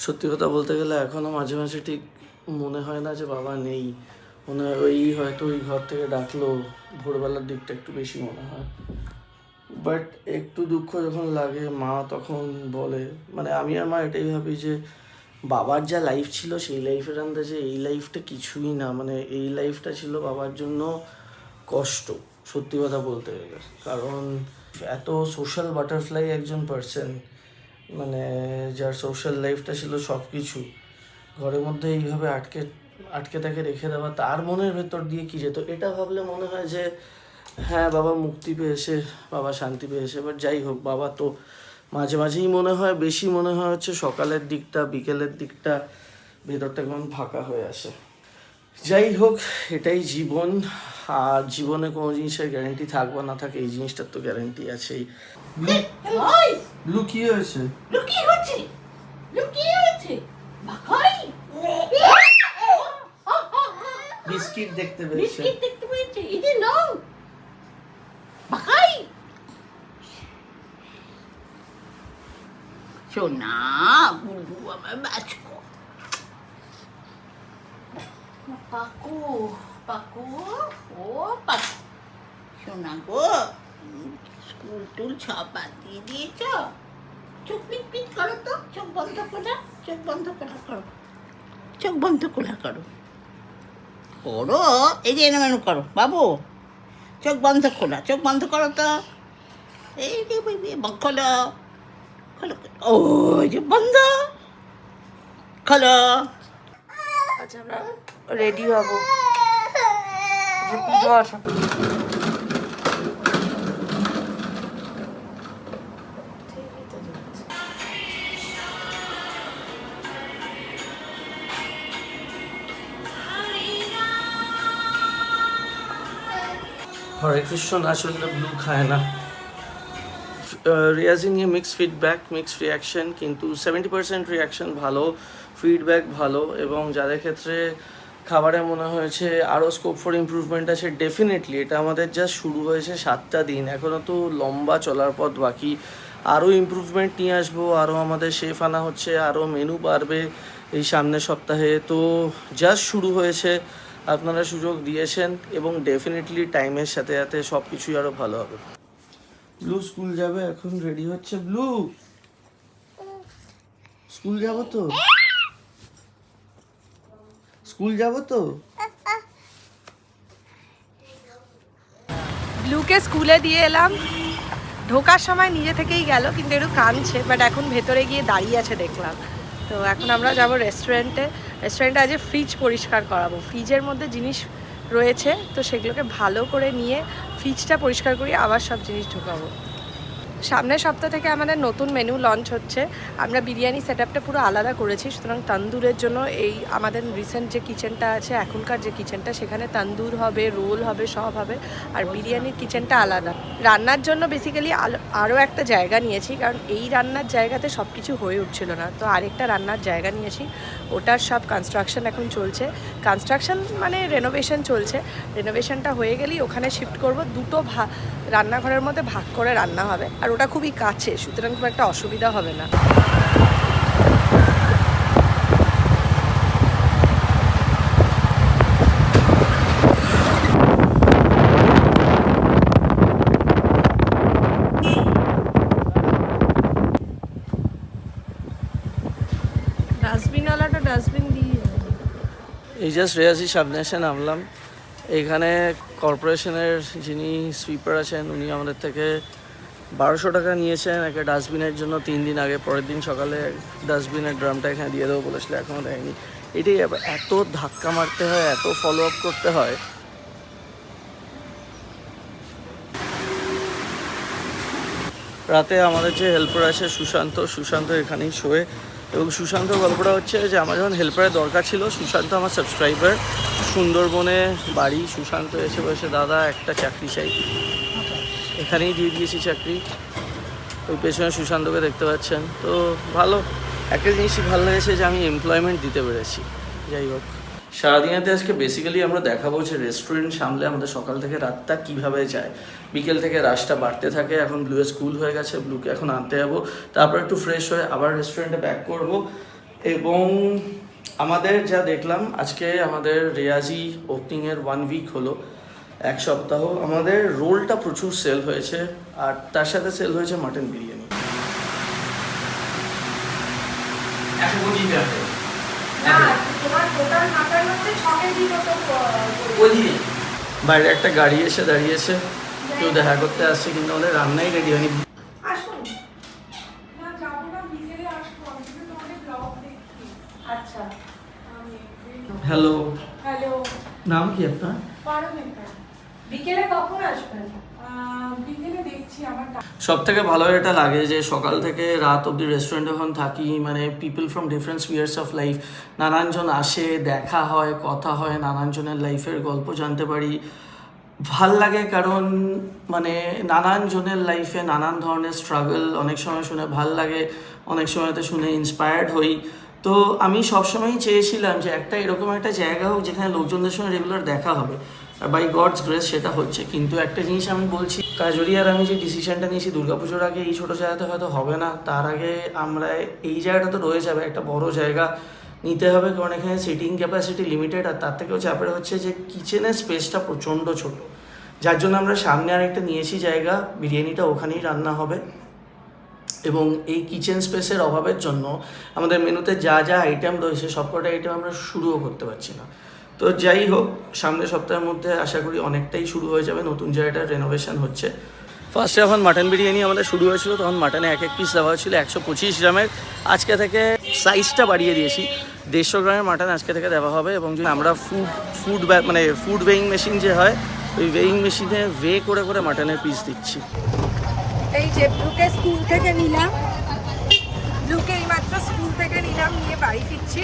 সত্যি কথা বলতে গেলে এখনও মাঝে মাঝে ঠিক মনে হয় না যে বাবা নেই। মনে হয় ওই হয়তো ওই ঘর থেকে ডাকলো, ভোরবেলার দিকটা একটু বেশি মনে হয়। বাট একটু দুঃখ যখন লাগে, মা তখন বলে মানে আমি আর মা এটাই ভাবি যে বাবার যা লাইফ ছিল, সেই লাইফের আন্দাজে এই লাইফটা কিছুই না। মানে এই লাইফটা ছিল বাবার জন্য কষ্ট, সত্যি কথা বলতে গেলে। কারণ এত সোশ্যাল বাটারফ্লাই একজন পার্সন মানে যার সোশ্যাল লাইফটা ছিল সব কিছু ঘরের মধ্যে এইভাবে আটকে আটকে তাকে রেখে দেওয়া, তার মনের ভেতর দিয়ে কি যেত? এটা ভাবলে মনে হয় যে হ্যাঁ বাবা মুক্তি পেয়েছে, বাবা শান্তি পেয়েছে বাট যাই হোক, বাবা তো মাঝে মাঝেই মনে হয়, বেশি মনে হয় হচ্ছে সকালের দিকটা, বিকেলের দিকটা, ভেতরটা কেমন ফাঁকা হয়ে আসে যাই হোক এটাই জীবন। আর জীবনে কোনো জিনিসের গ্যারান্টি থাকবে না থাকে এই জিনিসটার তো গ্যারান্টি আছেই। হয়েছে। লুকিয়ে হচ্ছে? লুকিয়ে হচ্ছে? বিস্কিট দেখতে পেয়েছে। বিস্কিট দেখতে পেয়েছে? এদের নাও! বাকাই সোনা বুলবু আমার বাঁচকো পাকু পাকু ও পাকু সোনা গো স্কুল টুল সব বাদ দিয়ে দিয়েছ? চোখ পিট করো তো, চোখ বন্ধ করা, চোখ বন্ধ করা করো। চোখ বন্ধ করা করো। করো, এই যে এনে করো। বাবু, চোখ বন্ধ খোলা চোখ বন্ধ করো তো। এই যে খোলো খোলো, ও যে বন্ধ। খোলো। আচ্ছা আমরা রেডি হব। হরে কৃষ্ণ শুনলে ব্লু খায় না। রিয়াজি মিক্স ফিডব্যাক মিক্স রিয়াকশন কিন্তু সেভেন্টি পার্সেন্ট রিয়াকশন ভালো। ফিডব্যাক ভালো এবং যাদের ক্ষেত্রে খাবারে মনে হয়েছে আরও স্কোপ ফর ইমপ্রুভমেন্ট আছে ডেফিনেটলি এটা আমাদের যা শুরু হয়েছে সাতটা দিন। এখনও তো লম্বা চলার পথ বাকি। আরও ইমপ্রুভমেন্ট নিয়ে আসব আরও আমাদের শেফ আনা হচ্ছে আরও মেনু বাড়বে এই সামনের সপ্তাহে। তো জাস্ট শুরু হয়েছে, আপনারা সুযোগ দিয়েছেন এবং ডেফিনেটলি টাইমের সাথে সাথে সব কিছুই আরও ভালো হবে। ব্লু স্কুল যাবে? এখন রেডি হচ্ছে ব্লু? স্কুল যাব তো? স্কুল যাব তো। ব্লুকে স্কুলে দিয়ে এলাম। ঢোকার সময় নিজে থেকেই গেল, কিন্তু একটু কাঁদছে বাট এখন ভেতরে গিয়ে দাঁড়িয়ে আছে দেখলাম। তো এখন আমরা যাব রেস্টুরেন্টে রেস্টুরেন্টে আজ ফ্রিজ পরিষ্কার করাবো। ফ্রিজের মধ্যে জিনিস রয়েছে, তো সেগুলোকে ভালো করে নিয়ে ফ্রিজটা পরিষ্কার করিয়ে আবার সব জিনিস ঢোকাবো। সামনের সপ্তাহ থেকে আমাদের নতুন মেনু লঞ্চ হচ্ছে। আমরা বিরিয়ানি সেট আপটা পুরো আলাদা করেছি, সুতরাং তান্দুরের জন্য এই আমাদের রিসেন্ট যে কিচেনটা আছে, এখনকার যে কিচেনটা সেখানে তন্দুর হবে রোল হবে, সব হবে, আর বিরিয়ানির কিচেনটা আলাদা। রান্নার জন্য বেসিক্যালি আরও একটা জায়গা নিয়েছি, কারণ এই রান্নার জায়গাতে সব কিছু হয়ে উঠছিল না। তো আরেকটা রান্নার জায়গা নিয়েছি, ওটার সব কনস্ট্রাকশন এখন চলছে। কনস্ট্রাকশন মানে রেনোভেশন চলছে। রেনোভেশনটা হয়ে গেলেই ওখানে শিফট করব। দুটো রান্নাঘরের মধ্যে ভাগ করে রান্না হবে। আর ওটা খুবই কাছে, সুতরাং খুব একটা অসুবিধা হবে না। এই জাস্ট রেয়াসির সামনে এসে নামলাম। এইখানে কর্পোরেশনের যিনি সুইপার আছেন, উনি আমাদের থেকে বারোশো টাকা নিয়েছেন একটা ডাস্টবিনের জন্য তিন দিন আগে, পরের দিন সকালে ডাস্টবিনের ড্রামটা এখানে দিয়ে দেবো বলেছিল এখনও দেয়নি। এটাই। এত ধাক্কা মারতে হয়, এত ফলো আপ করতে হয়। রাতে আমাদের যে হেল্পার আছে সুশান্ত সুশান্ত এখানেই শোয়ে। এবং সুশান্ত গল্পটা হচ্ছে যে, আমার যখন হেল্পারের দরকার ছিল, সুশান্ত আমার সাবস্ক্রাইবার সুন্দরবনে বাড়ি, সুশান্ত এসে বসে, দাদা, একটা চাকরি চাই। এখানেই দিয়ে দিয়েছি চাকরি। ওই পেছনে সুশান্তকে দেখতে পাচ্ছেন। তো ভালো। একটা জিনিসই ভালো লেগেছে যে আমি এমপ্লয়মেন্ট দিতে পেরেছি। যাই হোক। সারাদিনেতে আজকে বেসিক্যালি আমরা দেখাবো যে রেস্টুরেন্ট সামলে আমাদের সকাল থেকে রাতটা কীভাবে যায়। বিকেল থেকে রাশটা বাড়তে থাকে। এখন ব্লুয়ে স্কুল হয়ে গেছে। ব্লুকে এখন আনতে যাব। তারপর একটু ফ্রেশ হয়ে আবার রেস্টুরেন্টে ব্যাক করব। এবং আমাদের যা দেখলাম, আজকে আমাদের রেয়াজি ওপেনিংয়ের ওয়ান উইক হলো। এক সপ্তাহ। আমাদের রোলটা প্রচুর সেল হয়েছে আর তার সাথে সেল হয়েছে মাটন বিরিয়ানি। বাইরে একটা গাড়ি এসে দাঁড়িয়েছে। কেউ দেখা করতে আসছে কিন্তু আমাদের রান্নাই রেডি হয়নি। আচ্ছা। হ্যালো হ্যালো নাম কি আপনার? পারমিতা বিকেলে কখন আসবেন? বিকেলে দেখছি আমার সব থেকে ভালো এটা লাগে যে সকাল থেকে রাত অবধি রেস্টুরেন্টে যখন থাকি মানে people from different spheres of life নানানজন আসে দেখা হয় কথা হয় নানানজনের লাইফের গল্প জানতে পারি। ভালো লাগে কারণ মানে নানান জনের লাইফে নানান ধরনের স্ট্রাগল অনেক সময় শুনে ভালো লাগে অনেক সময় তো শুনে ইন্সপায়ার্ড হই। তো আমি সবসময়ই চেয়েছিলাম যে একটা এরকম একটা জায়গা হোক যেখানে লোকজনদের সঙ্গে রেগুলার দেখা হবে। বাই গডস গ্রেস সেটা হচ্ছে। কিন্তু একটা জিনিস আমি বলছি কাজরি আর আমি যে ডিসিশনটা নিয়েছি দুর্গাপুজোর আগে, এই ছোটো জায়গাতে হয়তো হবে না। তার আগে আমরা এই জায়গাটা তো রয়ে যাবে, একটা বড় জায়গা নিতে হবে, কারণ এখানে সিটিং ক্যাপাসিটি লিমিটেড আর তার থেকেও চাপের হচ্ছে যে কিচেনের স্পেসটা প্রচণ্ড ছোট। যার জন্য আমরা সামনে আর একটা নিয়েছি জায়গা, বিরিয়ানিটা ওখানেই রান্না হবে। এবং এই কিচেন স্পেসের অভাবের জন্য আমাদের মেনুতে যা যা আইটেম রয়েছে, সবকটা আইটেম আমরা শুরুও করতে পারছি না। তো যাই হোক, সামনের সপ্তাহের মধ্যে আশা করি অনেকটাই শুরু হয়ে যাবে। নতুন জায়গাটার রেনোভেশন হচ্ছে। ফার্স্টে যখন মাটন বিরিয়ানি আমাদের শুরু হয়েছিল, তখন মাটনে এক এক পিস দেওয়া হয়েছিল একশো পঁচিশ গ্রামের। আজকে থেকে সাইজটা বাড়িয়ে দিয়েছি। দেড়শো গ্রামের মাটন আজকে থেকে দেওয়া হবে এবং যদি আমরা ফুড ফুড মানে ফুড ওয়েইং মেশিন যে হয়, ওই ওয়েইং মেশিনে ওয়ে করে করে মাটনের পিস দিচ্ছি। এই যে ব্লুকে স্কুল থেকে নিলাম। ব্লুকে এইমাত্র স্কুল থেকে নিলাম, নিয়ে বাড়ি ফিরছি।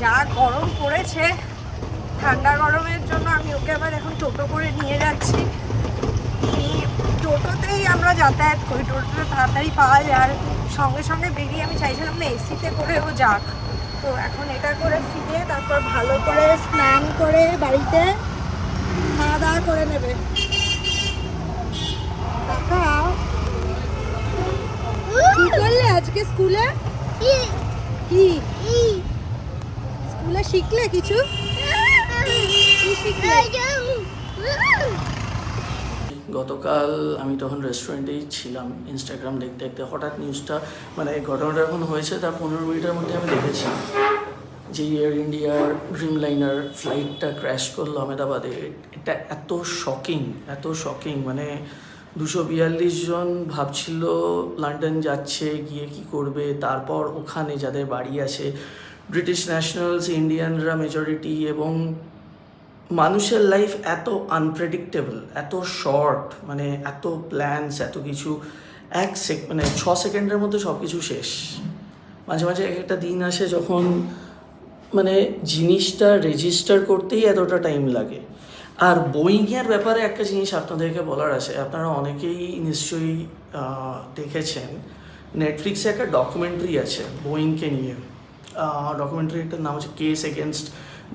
যা গরম পড়েছে ঠান্ডা গরমের জন্য আমি ওকে আবার এখন টোটো করে নিয়ে যাচ্ছি। টোটোতেই আমরা যাতায়াত করি। টোটোটা তাড়াতাড়ি পাওয়া যায়। আর সঙ্গে সঙ্গে বেরিয়ে আমি চাইছিলাম না এসিতে করেও যাক। তো এখন এটা করে ফিরে তারপর ভালো করে স্নান করে বাড়িতে খাওয়া দাওয়া করে নেবে। কি করলে আজকে স্কুলে? কি? স্কুলে শিখলে কিছু? গতকাল আমি তখন রেস্টুরেন্টেই ছিলাম ইনস্টাগ্রাম দেখতে দেখতে। হঠাৎ নিউজটা মানে ঘটনাটা এখন হয়েছে, তার পনেরো মিনিটের মধ্যে আমি দেখেছি যে এয়ার ইন্ডিয়ার ড্রিম লাইনার ফ্লাইটটা ক্র্যাশ করল আহমেদাবাদে এটা এত শকিং এত শকিং মানে দুশো বিয়াল্লিশ জন ভাবছিল লন্ডন যাচ্ছে, গিয়ে কি করবে? তারপর ওখানে যাদের বাড়ি আছে ব্রিটিশ ন্যাশনালস ইন্ডিয়ানরা মেজরিটি এবং মানুষের লাইফ এত আনপ্রেডিক্টেবল এত শর্ট মানে এত প্ল্যানস এত কিছু, এক সেক মানে ছ সেকেন্ডের মধ্যে সব কিছু শেষ। মাঝে মাঝে এক একটা দিন আসে যখন মানে জিনিসটা রেজিস্টার করতেই এতটা টাইম লাগে। আর বোয়িংয়ের ব্যাপারে একটা জিনিস আপনাদেরকে বলার আছে, আপনারা অনেকেই নিশ্চয়ই দেখেছেন নেটফ্লিক্সে একটা ডকুমেন্টারি আছে বোয়িংকে নিয়ে। ডকুমেন্টারিটার নাম হচ্ছে কেস এগেনস্ট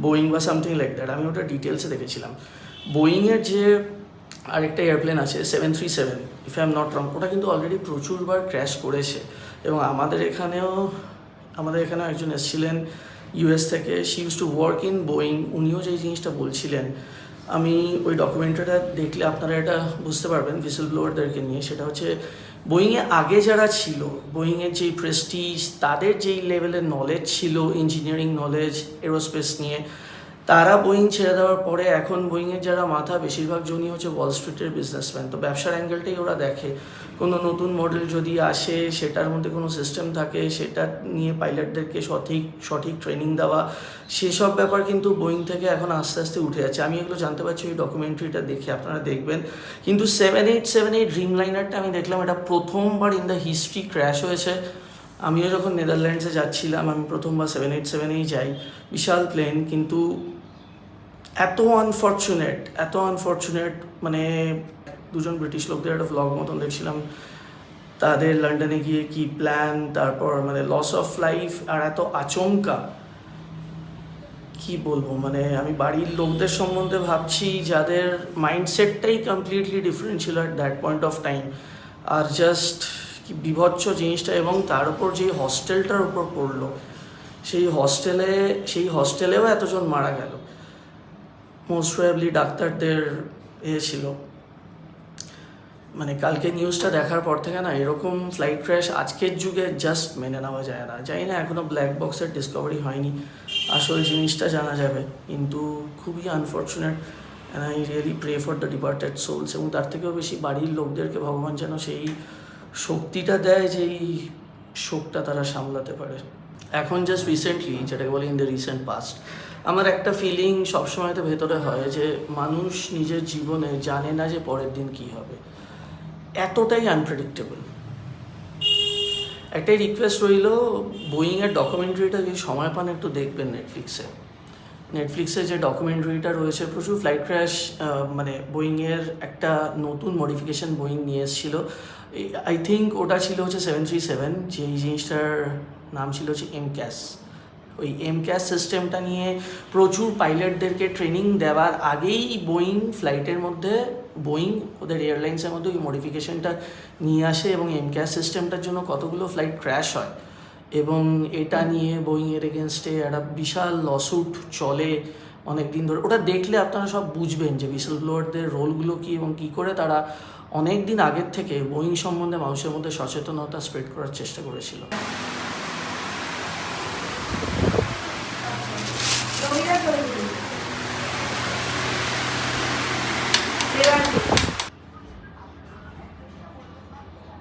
বোয়িং বা সামথিং লাইক দ্যাট আমি ওটা ডিটেলসে দেখেছিলাম। বোয়িংয়ের যে আরেকটা এয়ারপ্লেন আছে seven three seven if I am not wrong ওটা কিন্তু অলরেডি প্রচুরবার ক্র্যাশ করেছে। এবং আমাদের এখানেও আমাদের এখানেও একজন এসেছিলেন ইউএস থেকে she use to work in Boeing উনিও যে জিনিসটা বলছিলেন, আমি ওই ডকুমেন্টারিটা দেখলে আপনারা এটা বুঝতে পারবেন ভিসেল ব্লোয়ারদেরকে নিয়ে, সেটা হচ্ছে বোয়িংয়ে আগে যারা ছিল বোয়িংয়ের যেই প্রেস্টিজ তাদের যেই লেভেলের নলেজ ছিল ইঞ্জিনিয়ারিং নলেজ এরোস্পেস নিয়ে তারা বোয়িং ছেড়ে দেওয়ার পরে এখন বোয়িংয়ের যারা মাথা বেশিরভাগ জনই হচ্ছে ওয়াল স্ট্রিটের বিজনেসম্যান তো ব্যবসার অ্যাঙ্গেলটাই ওরা দেখে। কোনো নতুন মডেল যদি আসে, সেটার মধ্যে কোনো সিস্টেম থাকে, সেটা নিয়ে পাইলটদেরকে সঠিক সঠিক ট্রেনিং দেওয়া, সেসব ব্যাপার কিন্তু বোয়িং থেকে এখন আস্তে আস্তে উঠে যাচ্ছে। আমি এগুলো জানতে পারছি ওই ডকুমেন্টারিটা দেখে, আপনারা দেখবেন। কিন্তু seven eight seven eight dream লাইনারটা আমি দেখলাম, এটা প্রথমবার ইন দ্য হিস্ট্রি ক্র্যাশ হয়েছে। আমিও যখন নেদারল্যান্ডসে যাচ্ছিলাম, আমি প্রথমবার সেভেন এইট সেভেনেই যাই। বিশাল প্লেন কিন্তু এত আনফর্চুনেট এত আনফর্চুনেট মানে দুজন ব্রিটিশ লোকদের একটা ভ্লগ মতন দেখছিলাম। তাদের লন্ডনে গিয়ে কি প্ল্যান তারপর মানে লস অফ লাইফ আর এত আচমকা। কি বলব মানে আমি বাড়ির লোকদের সম্বন্ধে ভাবছি, যাদের মাইন্ডসেটটাই কমপ্লিটলি ডিফারেন্ট ছিল at that point of time R just কি বিভৎস জিনিসটা এবং তার উপর যে হস্টেলটার উপর পড়ল, সেই হস্টেলে সেই হস্টেলেও এতজন মারা গেল। মোস্ট প্রয়াবলি ডাক্তারদের এ ছিল। মানে কালকে নিউজটা দেখার পর থেকে না, এরকম ফ্লাইট ক্র্যাশ আজকের যুগে জাস্ট মেনে নেওয়া যায় না। জানি না এখনও ব্ল্যাক বক্সের ডিসকভারি হয়নি। আসল জিনিসটা জানা যাবে। কিন্তু খুবই unfortunate and I really pray for the departed souls এবং তার থেকেও বেশি বাড়ির লোকদেরকে ভগবান যেন সেই শক্তিটা দেয় যে এই শোকটা তারা সামলাতে পারে। এখন জাস্ট রিসেন্টলি যেটাকে বলে ইন দ্য রিসেন্ট পাস্ট আমার একটা ফিলিং সবসময় তো ভেতরে হয় যে মানুষ নিজের জীবনে জানে না যে পরের দিন কী হবে। এতটাই আনপ্রেডিক্টেবল একটাই রিকোয়েস্ট রইল বোয়িংয়ের ডকুমেন্টারিটা যদি সময় পান একটু দেখবেন নেটফ্লিক্সে নেটফ্লিক্সে যে ডকুমেন্টারিটা রয়েছে, প্রচুর ফ্লাইট ক্র্যাশ মানে বোয়িংয়ের একটা নতুন মডিফিকেশন বোয়িং নিয়ে এসেছিল। আই থিঙ্ক ওটা ছিল হচ্ছে সেভেন থ্রি সেভেন যে এই জিনিসটার নাম ছিল হচ্ছে এম ক্যাস ওই এম ক্যাস সিস্টেমটা নিয়ে প্রচুর পাইলটদেরকে ট্রেনিং দেওয়ার আগেই বোয়িং ফ্লাইটের মধ্যে বোয়িং ওদের এয়ারলাইন্সের মধ্যে ওই মডিফিকেশনটা নিয়ে আসে এবং এম ক্যাস সিস্টেমটার জন্য কতগুলো ফ্লাইট ক্র্যাশ হয়। এবং এটা নিয়ে বোয়িংয়ের এগেনস্টে একটা বিশাল লসুট চলে অনেক দিন ধরে। ওটা দেখলে আপনারা সব বুঝবেন যে বিসেল ব্লোয়ারদের রোলগুলো কী এবং কী করে তারা অনেক দিন আগের থেকে বোয়িং সম্বন্ধে মানুষের মধ্যে সচেতনতা স্প্রেড করার চেষ্টা করেছিল।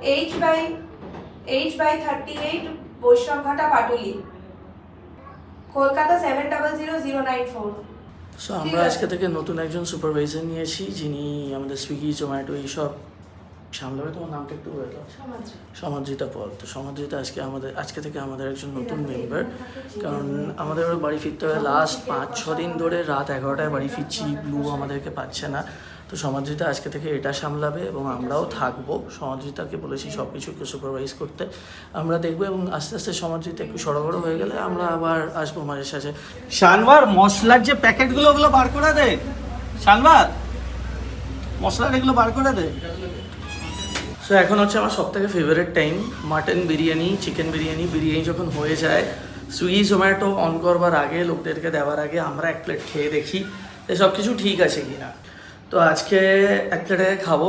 H by H by thirty eight Baishnabghata Patuli Kolkata seven double zero zero nine four so আমরা আজকে থেকে নতুন একজন সুপারভাইজার নিয়েছি যিনি আমাদের সুইগি জোম্যাটো এইসব সামলাবে। তোমার নামটা একটু বলে দাও। সমাদ্রিতা পল তো সমাদ্রিতা আজকে আমাদের আজকে থেকে আমাদের একজন নতুন মেম্বার কারণ আমাদের বাড়ি ফিরতে হবে লাস্ট পাঁচ ছ দিন ধরে রাত এগারোটায় বাড়ি ফিরছি ব্লু আমাদেরকে পাচ্ছে না। তো সমাদ্রিতা আজকে থেকে এটা সামলাবে এবং আমরাও থাকব। সমাদ্রিতাকে বলেছি সব কিছুকে সুপারভাইজ করতে আমরা দেখব এবং আস্তে আস্তে সমাদ্রিতা একটু সড়গড় হয়ে গেলে আমরা আবার আসব মাঝে সাঝে। শানবার মশলার যে প্যাকেটগুলো ওগুলো বার করে দে। শানবার মশলার এগুলো বার করে দে। সো এখন হচ্ছে আমার সব থেকে favourite time mutton biryani chicken biryani. Biryani যখন হয়ে যায় সুইগি জোম্যাটো অন করবার আগে লোকদেরকে দেওয়ার আগে আমরা এক প্লেট খেয়ে দেখি সব কিছু ঠিক আছে কি না তো আজকে এক প্লেট আগে খাব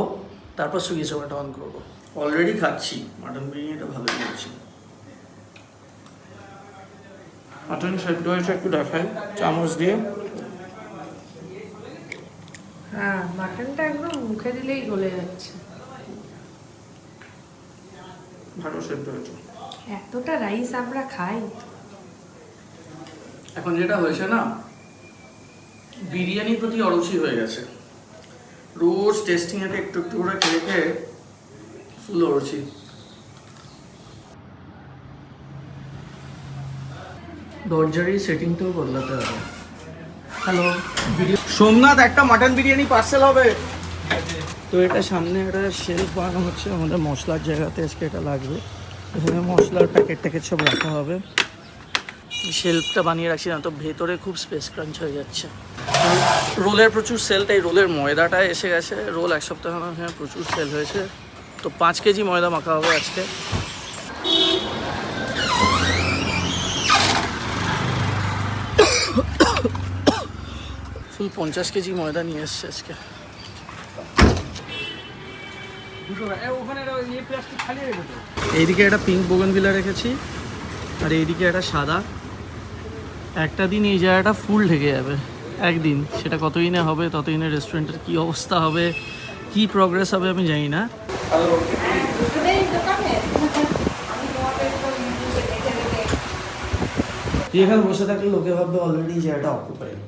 তারপর সুইগি জোম্যাটো অন করব। অলরেডি খাচ্ছি মাটন বিরিয়ানিটা ভালো করছি মাটন সেদ্ধ হয়েছে একটু দেখাই চামচ দিয়ে। হ্যাঁ মাটনটা একদম মুখে দিলেই গলে যাচ্ছে। ভালো সেদ্ধ হয়েছে। এতটা রাইস আমরা খাই। এখন যেটা হয়েছে না বিরিয়ানির প্রতি অরুচি হয়ে গেছে। রোজ টেস্টিং এতে একটু একটু করে খেয়ে খেয়ে ফুল অরুচি দরজার এই সেটিংটাও বদলাতে হবে। হ্যালো সোমনাথ, একটা মাটন বিরিয়ানি পার্সেল হবে। তো এটা সামনে একটা শেলফ বানানো হচ্ছে। আমাদের মশলার জায়গাতে আজকে এটা লাগবে। এখানে মশলার প্যাকেট ট্যাকেট সব রাখা হবে। শেলফটা বানিয়ে রাখছি না, তো ভেতরে খুব স্পেস ক্রাঞ্চ হয়ে যাচ্ছে। রোলের প্রচুর সেল তাই রোলের ময়দাটা এসে গেছে। রোল এক সপ্তাহ এখানে প্রচুর সেল হয়েছে। তো পাঁচ কেজি ময়দা মাখা হবে আজকে। ফুল পঞ্চাশ কেজি ময়দা নিয়ে এসছে আজকে। এইদিকে একটা পিঙ্ক বোগনভিলা রেখেছি, আর এইদিকে একটা সাদা। একটা দিন এই জায়গাটা ফুল ঢেকে যাবে। একদিন। সেটা কতদিনে হবে ততদিনে রেস্টুরেন্টের কি অবস্থা হবে কি প্রগ্রেস হবে আমি জানি না। তুই এখানে বসে থাকলে লোকে ভাববে অলরেডি জায়গাটা অকুপাইড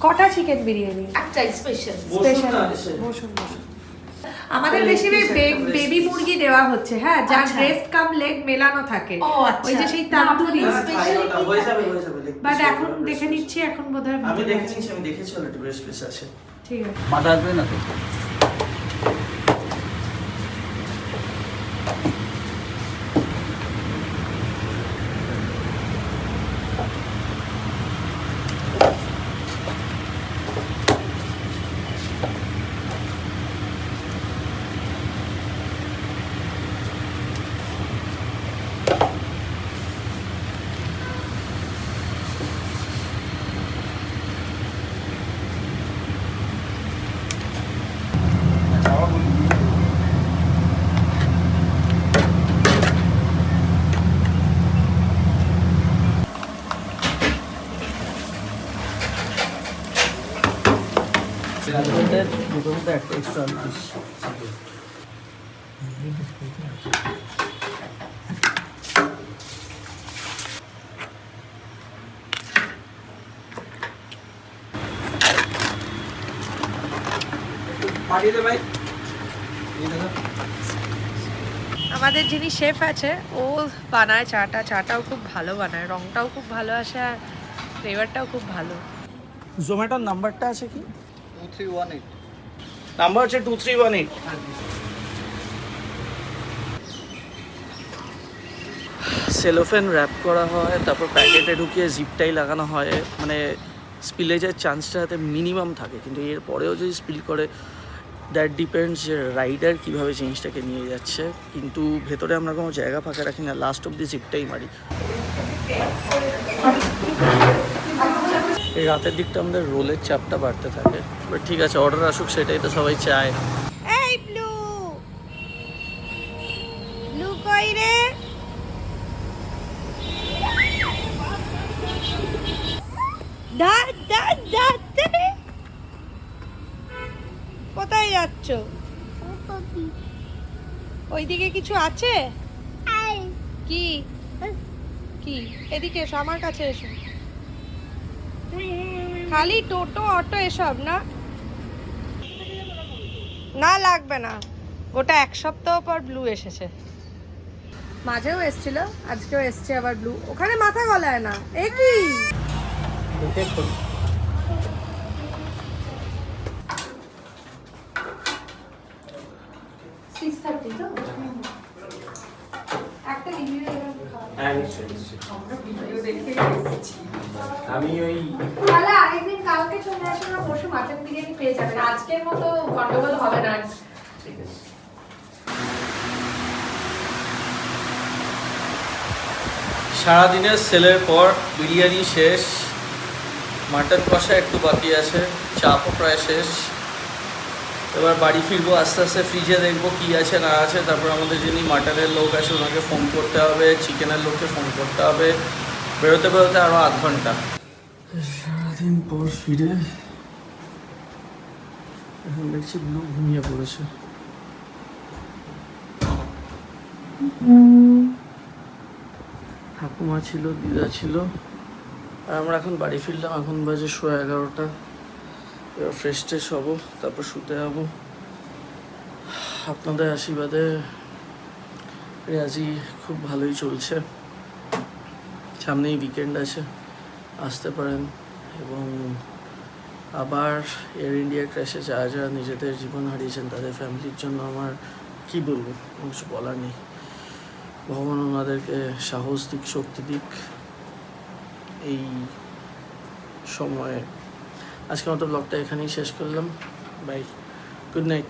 কটা চিকেন বিরিয়ানি? একটাই স্পেশাল স্পেশাল বসুন বসুন আমাদের বেশি বেবি মুরগি দেওয়া হচ্ছে হ্যাঁ যার। ব্রেস্ট কাম লেগ মেলানো থাকে। আচ্ছা। ওই যে সেই তান্দুরি। বাট এখন দেখে নিচ্ছি এখন বোধহয় আমি দেখে। নিচ্ছি আমি দেখেছি অলরেডি ব্রেস্ট পিস আছে। ঠিক আছে। মাথা আসবে না তো? ভাই এই দেখো। আমাদের যিনি শেফ আছে ও বানায় চাটা। চাটাও খুব ভালো বানায় রংটাও খুব ভালো আসে আর ফ্লেভারটাও খুব ভালো। জোম্যাটোর নাম্বারটা আছে কি? Two three one eight number হচ্ছে two three one eight. Cellophane wrap করা হয়, তারপর প্যাকেটে ঢুকিয়ে জিপটাই লাগানো হয়। মানে স্পিলেজের চান্সটা যাতে মিনিমাম থাকে, কিন্তু এর পরেও যদি স্পিল করে দ্যাট ডিপেন্ডস যে রাইডার কীভাবে জিনিসটাকে নিয়ে যাচ্ছে। কিন্তু ভেতরে আমরা কোনো জায়গা ফাঁকা রাখি না লাস্ট অব দি জিপটাই মারি। এই রাতের দিকটা আমাদের রোলের চাপটা বাড়তে থাকে। বাট ঠিক আছে অর্ডার আসুক সেটাই তো সবাই চায়। এই ব্লু! ব্লু কই রে? দাঁত দাঁত দাঁত দে। কোথায় যাচ্ছ? ওইদিকে কিছু আছে? কি? কি? এদিকে এসো আমার কাছে এসো। খালি টোটো অটো এসব না? না লাগবে না। ওটা এক সপ্তাহ পর ব্লু এসেছে। মাঝেও এসছিল আজকেও এসছে আবার ব্লু। ওখানে মাথা গলায় না। এ কি সিক্স থার্টি তো একটা রিভিউ আমি ওই তাহলে আরেকদিন কালকে চলে আসুন না পরশু মাটন বিরিয়ানি পেয়ে যাবেন আজকের মতো গন্ডগোল হবে না। ঠিক আছে। সারাদিনের সেলের পর বিরিয়ানি শেষ মাটন কষা একটু বাকি আছে চাপও প্রায় শেষ। এবার বাড়ি ফিরবো, আস্তে আস্তে ফ্রিজে দেখব কী আছে, না আছে। তারপর আমাদের যিনি মাটনের লোক আছে, ওনাকে ফোন করতে হবে চিকেনের লোককে ফোন করতে হবে। বেরোতে বেরোতে আরও আধ ঘণ্টা। সারাদিন পর ফিরে। এখন দেখছি ব্লু ঘুমিয়ে পড়েছে। ঠাকুমা ছিল, দিদা ছিল। আর আমরা এখন বাড়ি ফিরলাম, এখন বাজে শো এগারোটা। ফ্রেশ ট্রেশ হব, তারপর শুতে যাব। আপনাদের আশীর্বাদে রেয়াজি খুব ভালোই চলছে। সামনেই উইকেন্ড আছে, আসতে পারেন এবং আবার এয়ার ইন্ডিয়া ক্র্যাশে যারা যারা নিজেদের জীবন হারিয়েছেন, তাদের ফ্যামিলির জন্য আমার কি বলব কিছু বলার নেই। ভগবান ওনাদেরকে সাহস দিক, শক্তি দিক, এই সময়ে আজকের মতো ব্লগটা এখানেই শেষ করলাম। Bye good night